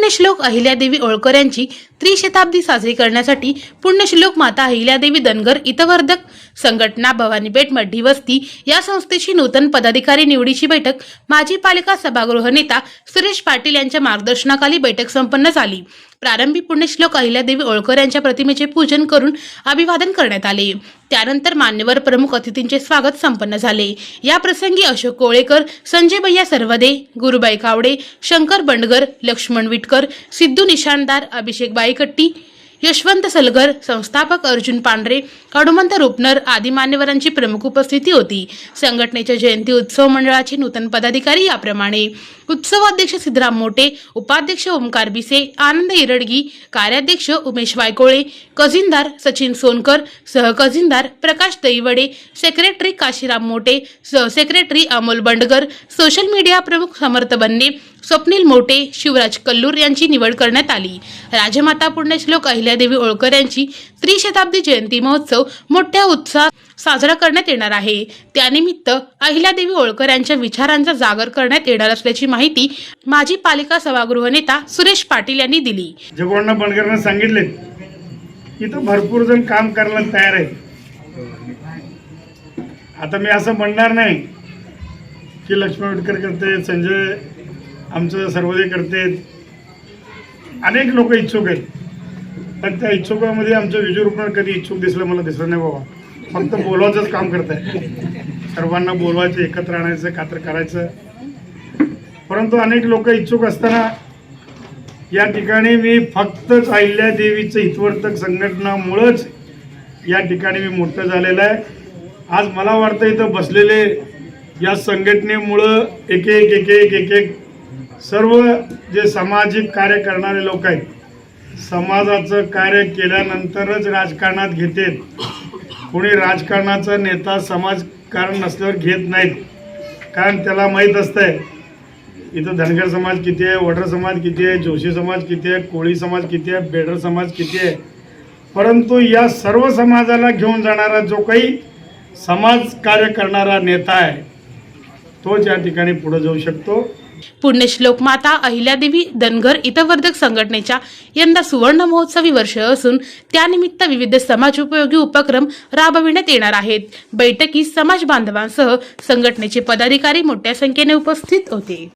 पुण्यश्लोक अहिल्यादेवी ओळकर यांची त्रिशताब्दी साजरी करण्यासाठी पुण्यश्लोक माता अहिल्यादेवी धनगर इतवर्धक संघटना भवानीपेठ मड्डी वस्ती या संस्थेची नूतन पदाधिकारी निवडीची बैठक माजी पालिका सभागृह नेता सुरेश पाटील यांच्या मार्गदर्शनाखाली बैठक संपन्न झाली. प्रारंभी पुण्यश्लोक अहिल्यादेवी होळकर यांच्या प्रतिमेचे पूजन करून अभिवादन करण्यात आले. त्यानंतर मान्यवर प्रमुख अतिथींचे स्वागत संपन्न झाले. या प्रसंगी अशोक कोळेकर संजय भैया सर्वदे गुरुबाई कावडे शंकर बंडगर लक्ष्मण विटकर सिद्धू निशाणदार अभिषेक बाईकट्टी यशवंत सलगर संस्थापक अर्जुन पांढरे हनुमंत रुपनर आदी मान्यवरांची प्रमुख उपस्थिती होती. संघटनेच्या जयंती उत्सव मंडळाचे नूतन पदाधिकारी याप्रमाणे. उत्सवाध्यक्ष सिद्धराम मोटे उपाध्यक्ष ओमकार बिसे आनंद इरडगी कार्याध्यक्ष उमेश वायकोळे कझिनदार सचिन सोनकर सहकझिनदार प्रकाश दैवडे सेक्रेटरी काशीराम मोटे सहसेक्रेटरी अमोल बंडगर सोशल मीडिया प्रमुख समर्थ बन्ने स्वप्नील मोटे शिवराज कल्लूर यांची निवड करण्यात आली. राजमाता पुण्यश्लोक अहिल्यादेवी होळकर यांची त्रिशताब्दी जयंती महोत्सव मोठ्या उत्साहात साजरा करण्यात येणार आहे. त्यानिमित्त अहिल्यादेवी होळकर यांच्या विचारांचा जागर करण्यात येणार असल्याची माहिती माजी पालिका सभागृह नेता सुरेश पाटील यांनी दिली. जगवण्णा बंडकरांना सांगितले इथं भरपूर जण काम करायला तयार आहे. आता मी असं म्हणणार नाही की लक्ष्मण विटकर करते संजय आमचं सर्वोदय करते अनेक लोक इच्छुक आहेत. पण त्या इच्छुकामध्ये आमचं विजयरूपण कधी इच्छुक दिसलं मला दिसलं नाही बाबा. फक्त बोलवायचंच काम करत आहे सर्वांना बोलवायचं एकत्र आणायचं कात्र करायचं. परंतु अनेक लोक इच्छुक असताना या ठिकाणी मी फक्तच अहिल्या देवीचं हितवर्तक संघटनामुळंच या ठिकाणी मी मोठं झालेलं आहे. आज मला वाटतं इथं बसलेले या संघटनेमुळं एक एक एक एक एक एक सर्व जे सामाजिक कार्य करणारे लोक आहेत समाजाचं कार्य केल्यानंतरच राजकारणात घेतात. कोणी राजकारणाचा नेता समाजकारण नसल्यावर घेत नाहीत. कारण त्याला माहीत असतंय इथं धनगर समाज किती आहे वडर समाज किती आहे जोशी समाज किती आहे कोळी समाज किती आहे बेडर समाज किती आहे. परंतु या सर्व समाजाला घेऊन जाणारा जो काही समाज कार्य करणारा नेता आहे तोच या ठिकाणी पुढे जाऊ शकतो. पुण्यश्लोक माता अहिल्यादेवी धनगर इतवर्धक संघटनेच्या यंदा सुवर्ण महोत्सवी वर्ष असून त्यानिमित्त विविध समाजोपयोगी उपक्रम राबविण्यात येणार आहेत. बैठकीस समाज बांधवांसह संघटनेचे पदाधिकारी मोठ्या संख्येने उपस्थित होते.